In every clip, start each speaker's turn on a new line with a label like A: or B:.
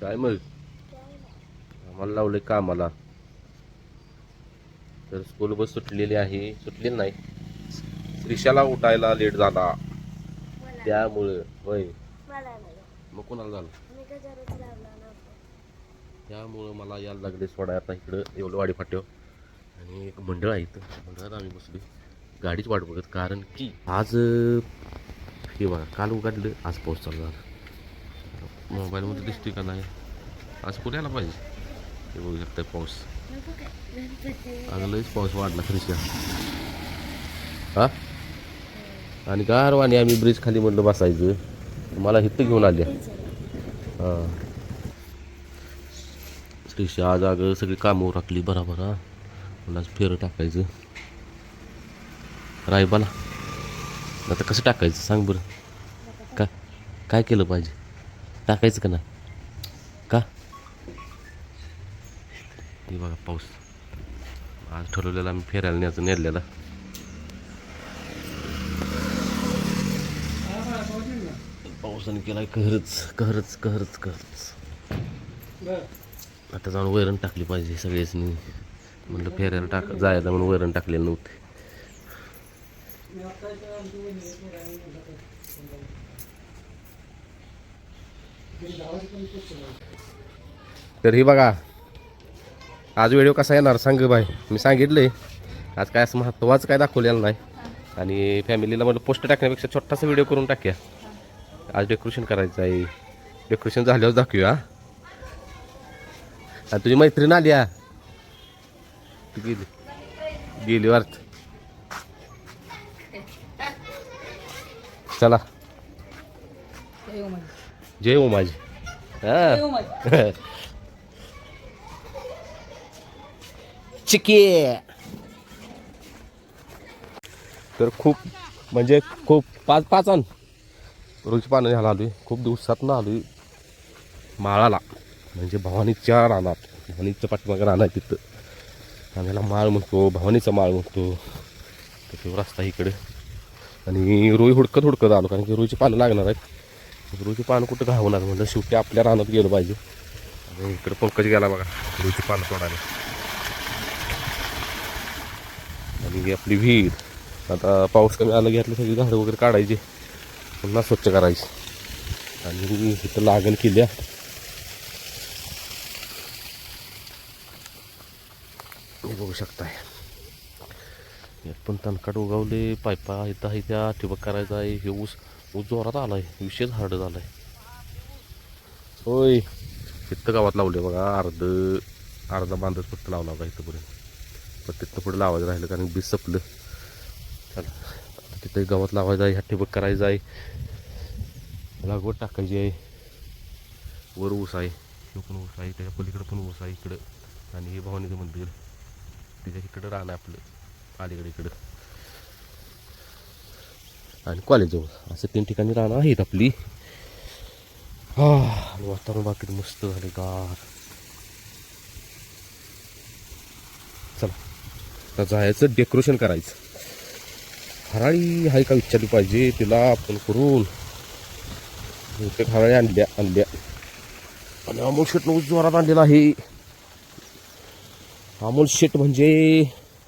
A: काय मग? आम्हाला लावले कामाला. तर स्कूल बस सुटलेली आहे. सुटलेली नाही. श्रीशाला उठायला लेट झाला. त्यामुळं होय. मग कोणाला झालं? त्यामुळं मला यायला लागले सोडा. आता इकडं एवढं वाडी फाट्यावर. आणि एक मंडळ आहे इथं. मंडळात आम्ही बसलो गाडीच वाट बघत. कारण की आज हे बघा काल उघडलं आज पाऊस चालू झाला. मोबाईलमध्ये दिसतोय का नाही? आज पुण्याला पाहिजे? हे बघू शकता पाऊस.
B: नको
A: पाऊस वाढला खरीच्या हा? आणि गारवाने आम्ही ब्रिज खाली म्हणलं बसायचं. मला इथं घेऊन आल्या. हां. श्रीशा आज अगं सगळी कामं राखली बराबर हां. मला फेरं टाकायचं. रायबाला. आता कसं टाकायचं? सांग बरं. काय काय केलं पाहिजे? टाकायचं का नाही का हे बघा पाऊस आज ठरवलेला आम्ही फिरायला न्यायचं नेरलेला पावसाने केलाय कहरच कहरच कहरच कहरच आता जाऊन वैरण टाकली पाहिजे सगळेच म्हणलं फेरायला टाक जायला म्हणून वैरण टाकलेलं नव्हते. तर ही बघा आज व्हिडिओ कसा येणार सांग बाय मी सांगितले आज काय असं महत्त्वाचं काय दाखवलेलं नाही. आणि फॅमिलीला म्हटलं पोस्ट टाकण्यापेक्षा छोटासा व्हिडिओ करून टाकूया. आज डेकोरेशन करायचं आहे. डेकोरेशन झाल्यावर दाखवूया आणि तुझी मैत्रीण आली या गेली. गेली वार्थ चला. जय हो. माझी हा चिके तर खूप म्हणजे खूप पाच पाच आण रोज पानं ह्याला आलोय. खूप दिवसात ना आलोय. माळाला. म्हणजे भवानीच्या रानात. भवानीच्या पाठीमागं रान आहे तिथं. आम्ही ह्याला माळ म्हणतो भवानीचा माळ म्हणतो. तर तो रस्ता इकडे. आणि रोई हुडकत हुडकत आलो कारण की रोईची पानं लागणार आहेत. रोईची पानं कुठं घावणार म्हणलं शेवटी आपल्या रानात गेलं पाहिजे. आणि इकडे पंकज गेला बघा रोईची पानं तोडायला आणि आपली विहीर. आता पाऊस कमी आला घेतली सगळी झाडं वगैरे काढायची. पुन्हा स्वच्छ करायची. आणि इथं लागण केल्या बघू शकता पण तणकाट उगवले पायपा इथं आहे त्या ठिबक करायचा आहे. हे ऊस ऊस जोरात आलाय. विशेष हार्ड झालाय. होय. इथं गावात लावले बघा. अर्ध अर्धा बांधच फक्त लावला होता इथंपर्यंत पण तिथं पुढे लावायचं राहिलं कारण बीज सपलं. चला. तिथं गावात लावायचं आहे. ह्या ठिबक करायचं आहे. लागवड टाकायची आहे. वर ऊस आहे. हे पण ऊस आहे. त्याच्या पलीकडं पण ऊस आहे इकडं. आणि हे भवानीचं मंदिर. तिच्या इकडं राहणं आपलं. अलीकडे इकडं आणि कॉलेजजवळ असं तीन ठिकाणी राहणं आहेत आपली. हा वातावरण बाकी मस्त झाले गार. चला जायचं डेकोरेशन करायचं. हराळी हाय का विचारली पाहिजे तिला आपण करून. हराळी आणल्या आणल्या. आणि अमोल शेटनं ऊस जोरात आणलेला आहे. अमोल शेट म्हणजे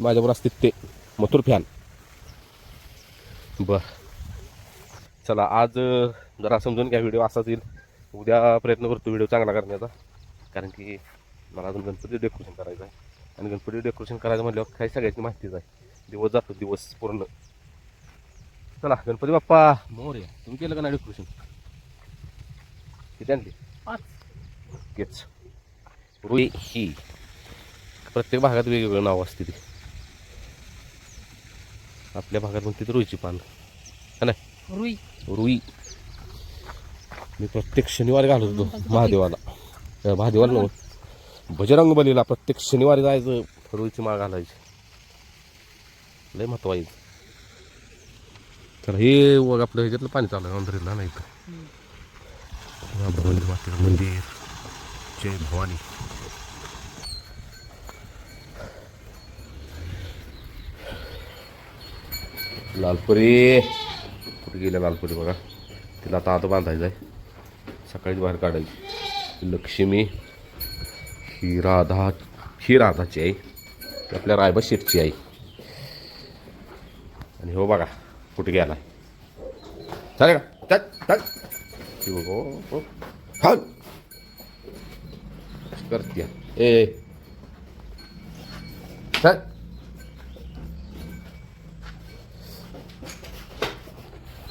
A: माझ्यावर असते ते मथुर फॅन. बर. चला आज जरा समजून घ्या व्हिडिओ असाच येईल. उद्या प्रयत्न करतो व्हिडिओ चांगला करण्याचा. कारण की मला अजून गणपती डेकोरेशन करायचं आहे. आणि गणपती डेकोरेशन करायचं म्हटल्यावर काही सगळ्याची माहितीच आहे. दिवस जातो दिवस पूर्ण. चला गणपती बाप्पा. मोर या तुम्ही केलं का नाही डेकोरेशन किती आणली? ओकेच रुई ही. प्रत्येक भागात वेगवेगळं नाव असते ती. आपल्या भागात म्हणते रुईची पान. हा नाही
C: रुई.
A: रुई. मी प्रत्येक शनिवारी घालत होतो महादेवाला. महादेवाला नव्हतं. बजरंग बलीला प्रत्येक शनिवारी जायचं रुईची माळ घालायची. लय महत्वाचं तर हे वग आपलं ह्याच्यातलं पाणी चालू आहे अंधरीला नाही तर मातेचं मंदिर. जय भवानी. लालपुरी. कुठे गेल्या लालपुरी बघा. तिला आता आता बांधायचं आहे. सकाळीच बाहेर काढायची. लक्ष्मी ही राधा ही राधाची आई. ती आपल्या रायबा शेठची आई. आणि हो बघा कुठे गेला चालेल का? चल चल. ती बघ, हो, हो. हा. करते. ए. चल.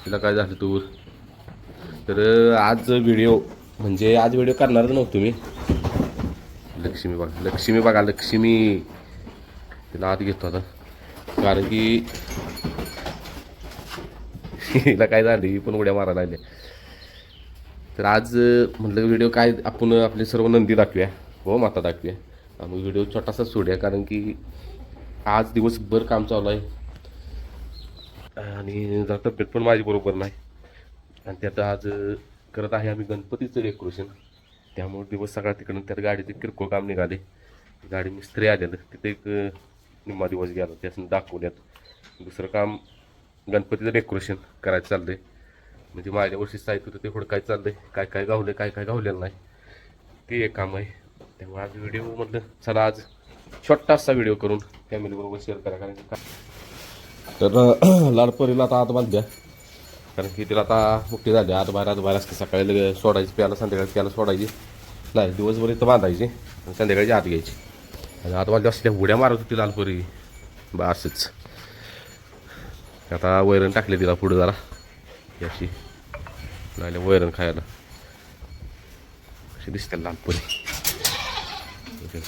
A: तिला काय झालं तू तर आज व्हिडिओ म्हणजे आज व्हिडिओ करणारच नव्हतो मी. लक्ष्मी बघा लक्ष्मी बघा लक्ष्मी. तिला आत घेतो आता. कारण की हिला काय झालं ही पण उड्या मारायला लागल्या तर आज म्हटलं व्हिडिओ काय आपण आपले सर्व नंदी दाखवूया. हो माता दाखवूया. मग व्हिडिओ छोटासा सोडूया कारण की आज दिवसभर काम चालू आहे. आणि जर तब्येत पण माझी बरोबर नाही. आणि त्यात आज करत आहे आम्ही गणपतीचं डेकोरेशन त्यामुळे दिवस सकाळ तिकडून त्यात गाडीचे किरकोळ काम निघाले. गाडी मिस्त्री आलेलं तिथे एक निम्मा दिवस गेला. त्यासनं दाखवल्यात. दुसरं काम गणपतीचं डेकोरेशन करायचं चाललं आहे म्हणजे माझ्या वर्षी साहित्य होतं ते हुडकायचं आहे काय काय गावलं काय काय गावलेलं नाही. ते एक काम आहे. त्यामुळे आज व्हिडिओ म्हटलं चला आज छोटासा व्हिडिओ करून फॅमिलीबरोबर शेअर करा. कारण का- तर लाडपरीला आता आत बांधल्या कारण की तिला आता मुक्ती झाली. आत बाहेर आत बाहेर असते. सकाळी सोडायची प्याला संध्याकाळी प्याला सोडायची. नाही दिवसभर इथं बांधायची आणि संध्याकाळची आत घ्यायची. आणि आत बांधली असल्या उड्या मारत होती लालपरी बा असंच आता वैरण टाकले तिला पुढे जरा. याची. लागले वैरण खायला. अशी दिसते लालपरी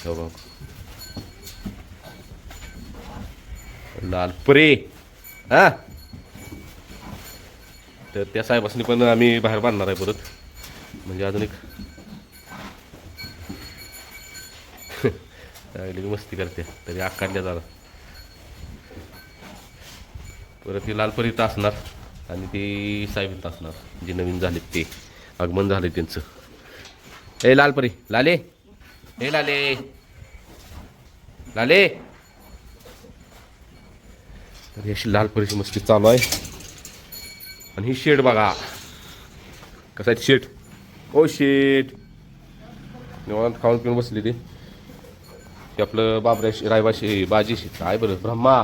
A: बघ लालपरी हा? तर त्या साहेबांनी पण आम्ही बाहेर बांधणार आहे परत. म्हणजे अजून एक. मस्ती करते. तरी आकारल्या जाणार परत ती लालपरी इथं असणार. आणि ती साहेब इथं असणार. जे नवीन झालेत ते. आगमन झाले त्यांचं. ए लालपरी लाले. ए लाले. लाले. तर ही अशी लालपरीची मस्ती चालू आहे. आणि ही शेड बघा. कसं आहे शेट ओ शेट निवांत खाऊन पिऊन बसली ती. ते आपलं बाबऱ्या रायबाशी बाजीशी काय बरं? ब्रह्मा.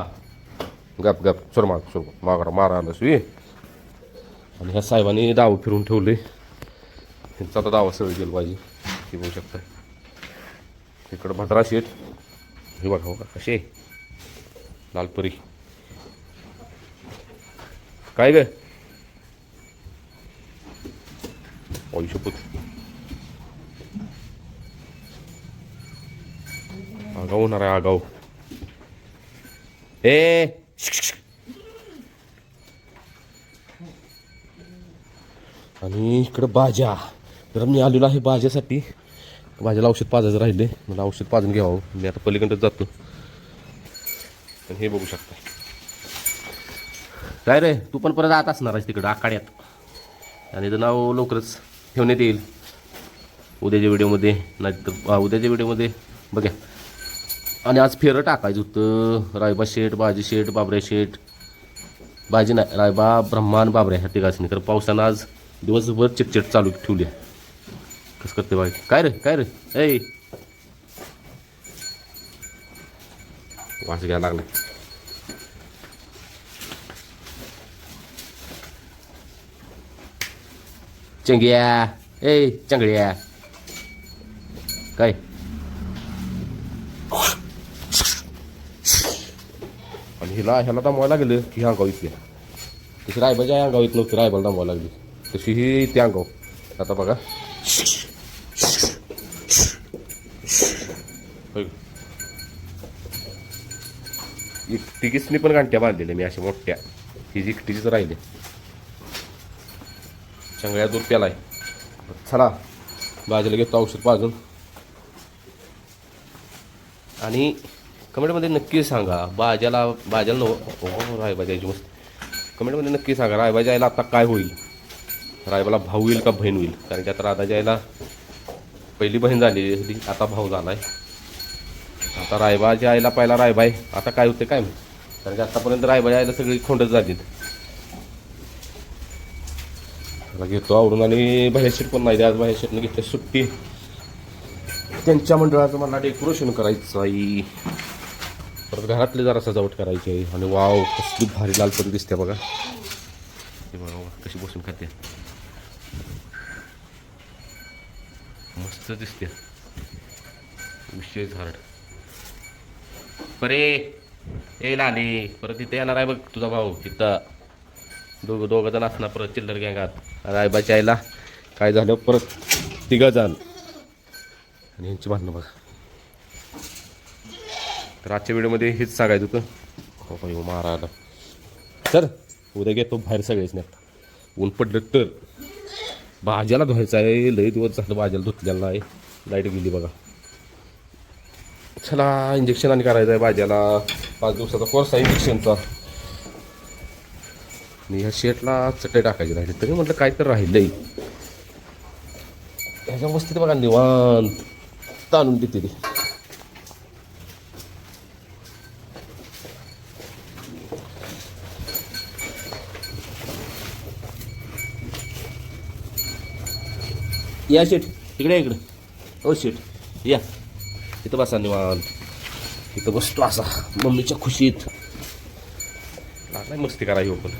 A: गप गप. चोर मार मागरा मारा. आलं सुई आणि ह्या साहेबांनी दाव फिरून ठेवले. त्यांचा आता दावा सगळी गेलं पाहिजे. हे बघू शकता. इकडं भद्रा शेट हे बघा हो का कसे लालपरी काय ग? शपथ आगाऊ होणार आहे आगाऊ ए आणि इकडं भाज्या तर मी आलेलो आहे भाज्यासाठी भाज्याला औषध पाजायचं राहिले मला औषध पाजून घ्यावं. मी आता पलीकडंच जातो. पण हे बघू शकता. काय रे? तू पण परत जात असणार आहेस तिकडं आखाड्यात. आणि तर नाव लवकरच ठेवण्यात येईल. उद्याच्या व्हिडिओमध्ये नाहीतर हा, उद्याच्या व्हिडिओमध्ये बघा आणि आज फेरं टाकायचं होतं. रायबा शेठ बाजी शेठ बाबऱ्या शेठ. बाजी नाही रायबा ब्रह्मान बाबऱ्या ह्या तिघांनी तर पावसानं आज दिवसभर चिटचिट चालू ठेवली आहे. कसं करते बाई? काय रे काय रे? ऐ! वास घ्यायला लागला चंग्या ए चंगड्या काय आणि हिला ह्याला थांबवायला लागलं की अंगाव इथल्या तशी रायबाच्या अंगाव येत नव्हती रायबाला थांबवायला लागली तशी ही त्या अंगाव आता बघा होय. एकटिकीसनी पण गांठ्या बांधलेल्या मी अशा मोठ्या ही जी एकटीचीच राहिले चांगल्या दूध प्यालाय चला. बाजूला घेतो औषध पाजून. आणि कमेंटमध्ये नक्की सांगा बाजाला बाजाला नो रायबाजाची मस्त. कमेंटमध्ये नक्की सांगा रायबाजा यायला आता काय होईल? रायबाला भाऊ होईल का बहीण होईल? कारण की आता राधाच्या यायला पहिली बहीण झाली होती, आता भाऊ झालाय. आता रायबाच्या आईला पहिला रायबाय आता काय होते काय माहीत. कारण की आतापर्यंत रायबाच्या आईला सगळी खोंडच झालीत. त्याला घेतो आवडून आणि बाहेरशीर पण नाही. आज बाहेर शीटनं घेतली सुट्टी. त्यांच्या मंडळाचं मला डेकोरेशन करायचं आहे. परत घरातले जरा सजावट करायची आहे. आणि वाव कसली भारी लालपरी दिसते बघा. बघा बघा, कशी बसून खाते. मस्त दिसते. विषय झाड. परे ए लाले परत इथे येणार आहे बघ तुझा भाऊ तिथं दोघं दोघं जण असणार परत चिल्लर गँगात. रायबाच्या आईला काय झालं परत तिघं जण. आणि यांची भांडणं बघा. तर आजच्या व्हिडिओमध्ये हेच सांगायचं होतं. हो बाई, मारायला. सर उद्या घेतो बाहेर सगळेच नाही ऊन पडलं तर. भाज्याला धुवायचं आहे लई दिवस झालं भाज्याला धुतलेला आहे लाइट गेली बघा. चला इंजेक्शन आणि करायचं आहे भाज्याला. पाच दिवसाचा कोर्स आहे इंजेक्शनचा आणि ह्या शेटला चटई टाकायची राहिली. तरी म्हटलं काय तर राहिलंय ह्याच्या वस्तीत बघा निवांत ताणून देते ती. या शेट इकडे इकडे. ओ शेट या. इथं बसा निवांत. इथं बसतो असा मम्मीच्या खुशीत. नाही मस्ती करा येऊ पण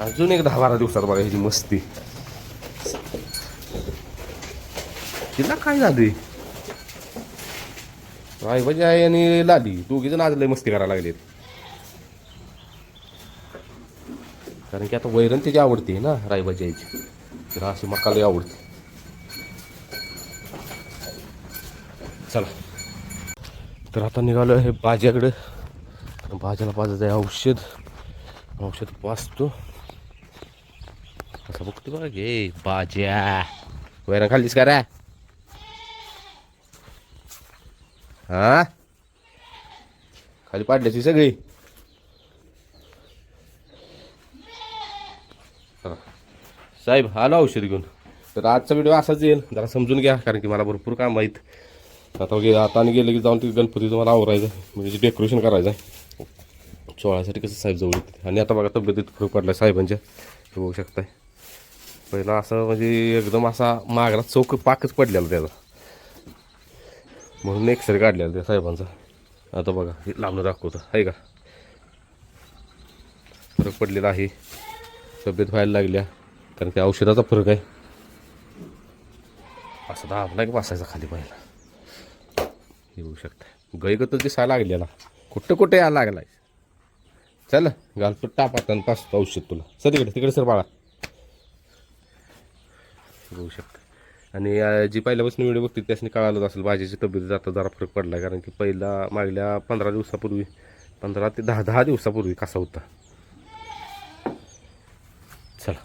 A: अजून एक दहा बारा दिवसात बघा ह्याची मस्ती. तिला काय झाली? रायबाजी आहे आणि लादी दोघी जण आज लय मस्ती करायला लागलेत. कारण की आता वैरण त्याची आवडते ना रायबाजी आईची तर अशी मकाला आवडते. चला. तर आता निघालो हे बाज्याकडे बाज्याला पाजायचं आहे औषध औषध पाचतो. असं बघतो बघा घे बाज्या वैरण खाल्लीस का हा खाली पाडल्याची सगळी साहेब आलो औषध घेऊन तर आजचा व्हिडिओ असाच येईल जरा समजून घ्या कारण की मला भरपूर काम माहीत आता गे आता आणि गेलं की जाऊन ते गणपतीचं मला आवरायचं म्हणजे डेकोरेशन करायचं आहे चोळासाठी कसं साहेब जवळ येते आणि आता बघा तब्येतीत फरक पडला साहेबांच्या हे बघू शकताय पहिला असं म्हणजे एकदम असा मागला चौक पाकच पडलेला त्याचा. म्हणून एक्सरे काढलेला त्या साहेबांचा. आता बघा हे लांबलं दाखवतं. आहे का? फरक पडलेला आहे. तब्येत व्हायला लागल्या. कारण त्या औषधाचा फरक आहे. असं दाबला की बसायचा खाली पाहिला. हे बघू शकता गैगत दिसायला लागलेला. कुठं कुठे यायला लागलाय. चल घालतो टापात आणि पासतो औषध तुला. सर तिकडे तिकडे सर बाळा. बघू शकता. आणि जी पहिल्यापासून व्हिडिओ बघते त्यासनी कळालंच असेल भाजीची तब्येत आता जरा फरक पडला कारण की पहिला मागल्या पंधरा दिवसापूर्वी पंधरा ते दहा दहा दिवसापूर्वी कसा होता? चला.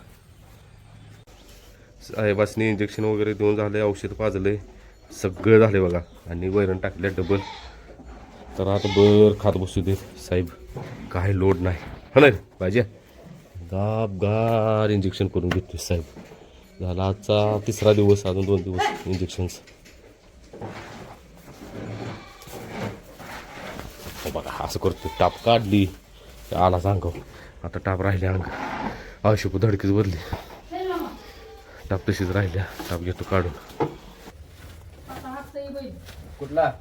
A: साहेबासनी इंजेक्शन वगैरे देऊन झाले औषध पाजले सगळं झाले बघा. आणि वैरण टाकले डबल तर आता बर खात बसू दे साहेब. काय लोड नाही. हा नाही पाहिजे गाप गार इंजेक्शन करून घेतोय साहेब. झाला आजचा तिसरा दिवस अजून दोन दिवस इंजेक्शनचा हो बघा असं करतो टाप काढली आला सांग. आता टाप राहिले अंग. आवश्यक धडकीच भरली. टाप तशीच राहिल्या. टाप घेतो काढून. कुठला?